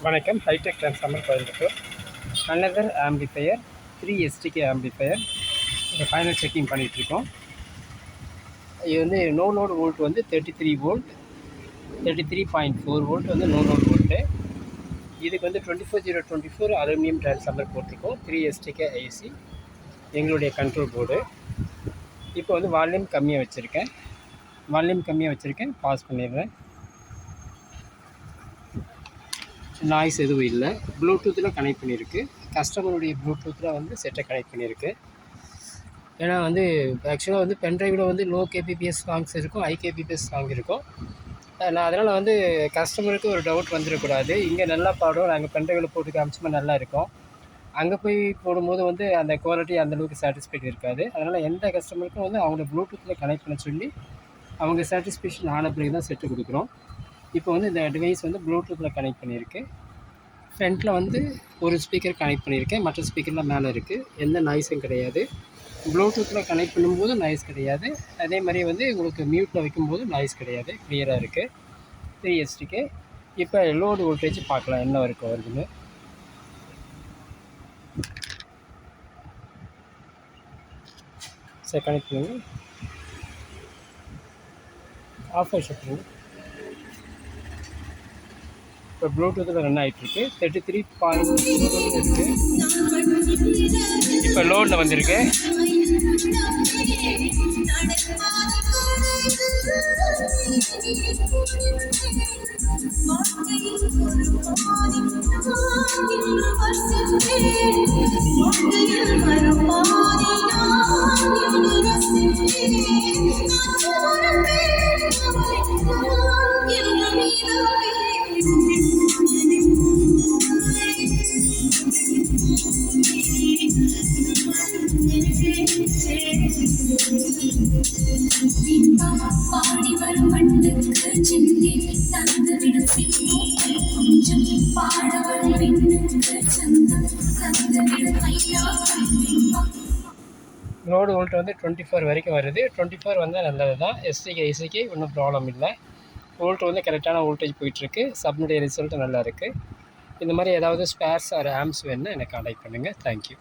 வணக்கம் hi tech transformer Coimbatore another amplifier three STK amplifier இதை final checking பண்ணிகிட்ருக்கோம் இது வந்து நோ லோட் வோல்ட் வந்து thirty three volt thirty three point four volt வந்து no load volt இதுக்கு வந்து twenty four zero twenty four aluminium transformer போட்டிருக்கோம் three STK IC எங்களுடைய கண்ட்ரோல் போர்டு இப்போ வந்து வால்யூம் கம்மியாக வச்சுருக்கேன். வால்யூம் கம்மியாக வச்சுருக்கேன். பாஸ் பண்ணிடுறேன். நாய்ஸ் எதுவும் இல்லை. ப்ளூடூத்தில் கனெக்ட் பண்ணியிருக்கு. கஸ்டமருடைய ப்ளூடூத்தில் வந்து செட்டை கனெக்ட் பண்ணியிருக்கு. ஏன்னா வந்து ஆக்சுவலாக வந்து பென்ட்ரைவில் வந்து லோ கேபிபிஎஸ் சாங்ஸ் இருக்கும் ஹை கேபிபிஎஸ் சாங் இருக்கும். நான் அதனால் வந்து கஸ்டமருக்கு ஒரு டவுட் வந்துடக்கூடாது இங்கே நல்லா பாடும் நாங்கள் பென்ட்ரைவில் போட்டு காமிச்சோம்னா நல்லா இருக்கும். அங்கே போய் போடும்போது வந்து அந்த குவாலிட்டி அந்தளவுக்கு சாட்டிஸ்ஃபைட் இருக்காது. அதனால் எந்த கஸ்டமருக்கும் வந்து அவங்கள ப்ளூடூத்தில் கனெக்ட் பண்ண சொல்லி அவங்க சாட்டிஸ்ஃபேக்ஷன் ஆன பிறகு தான் செட்டு கொடுக்குறோம். இப்போ வந்து இந்த டிவைஸ் வந்து ப்ளூடூத்தில் கனெக்ட் பண்ணியிருக்கு. ஃப்ரண்ட்டில் வந்து ஒரு ஸ்பீக்கர் கனெக்ட் பண்ணியிருக்கேன். மற்ற ஸ்பீக்கர்லாம் மேலே இருக்குது எந்த நாய்ஸும் கிடையாது. ப்ளூடூத்தில் கனெக்ட் பண்ணும்போது நாய்ஸ் கிடையாது. அதே மாதிரி வந்து உங்களுக்கு மியூட்டில் வைக்கும்போது நாய்ஸ் கிடையாது. கிளியராக இருக்குது த்ரீ எஸ்டிக்கு இப்போ லோடு வோல்டேஜ் பார்க்கலாம். என்ன வரைக்கும் வருதுன்னு. சரி கனெக்ட் பண்ணுங்க. ஆஃப் ஆயிடுச்சு இப்போ ப்ளூடூத்தில் ரன் ஆகிட்டுருக்கு தேர்ட்டி த்ரீ பாயிண்ட் இருக்குது இப்போ லோனில் வந்திருக்கு. பாடி வரும் மண்ணுக்கு சிந்தி தந்துவிடும் கொஞ்சம் பாட வரும் பெண்ணுக்கு சந்தம் தந்துவிடும் ஐயா லோடு வோல்ட் வந்து டுவெண்ட்டி ஃபோர் வரைக்கும் வருது டுவெண்ட்டி ஃபோர் வந்தால் நல்லது தான் எஸ்சிக்கு ஐசிக்கு ஒன்றும் ப்ராப்ளம் இல்லை. வோல்ட் வந்து கரெக்டான வோல்டேஜ் போயிட்டுருக்கு. சப்னுடைய ரிசல்ட் நல்லா இருக்குது இந்த மாதிரி ஏதாவது ஸ்பேர்ஸ் ஆர் ஆம்ஸ் வேணுன்னா எனக்கு கான்டாக்ட் பண்ணுங்கள் தேங்க்யூ